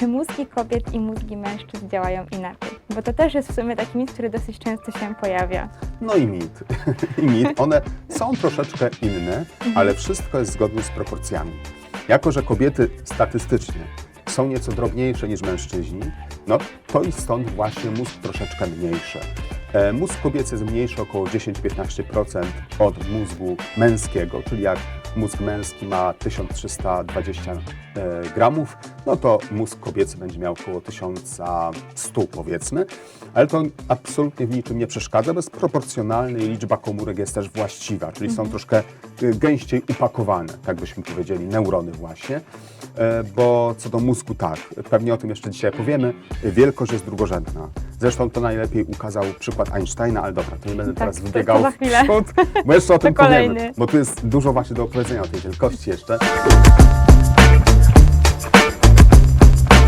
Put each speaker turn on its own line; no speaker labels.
czy mózgi kobiet i mózgi mężczyzn działają inaczej? Bo to też jest w sumie taki mit, który dosyć często się pojawia.
No i mit. I mit. One są troszeczkę inne, ale wszystko jest zgodne z proporcjami. Jako, że kobiety statystycznie są nieco drobniejsze niż mężczyźni, no to i stąd właśnie mózg troszeczkę mniejszy. E, Mózg kobiecy jest mniejszy około 10-15% od mózgu męskiego, czyli jak mózg męski ma 1320 e, gramów, no to mózg kobiecy będzie miał około 1100 powiedzmy, ale to absolutnie w niczym nie przeszkadza, bo jest proporcjonalny i liczba komórek jest też właściwa, czyli są troszkę e, gęściej upakowane, tak byśmy powiedzieli, neurony właśnie, E, bo co do mózgu tak, pewnie o tym jeszcze dzisiaj powiemy, wielkość jest drugorzędna. Zresztą to najlepiej ukazał przykład Einsteina, ale dobra, to nie będę
Tak,
teraz wybiegał w przód, bo jeszcze o tym powiemy, bo tu jest dużo właśnie do opowiedzenia o tej wielkości jeszcze.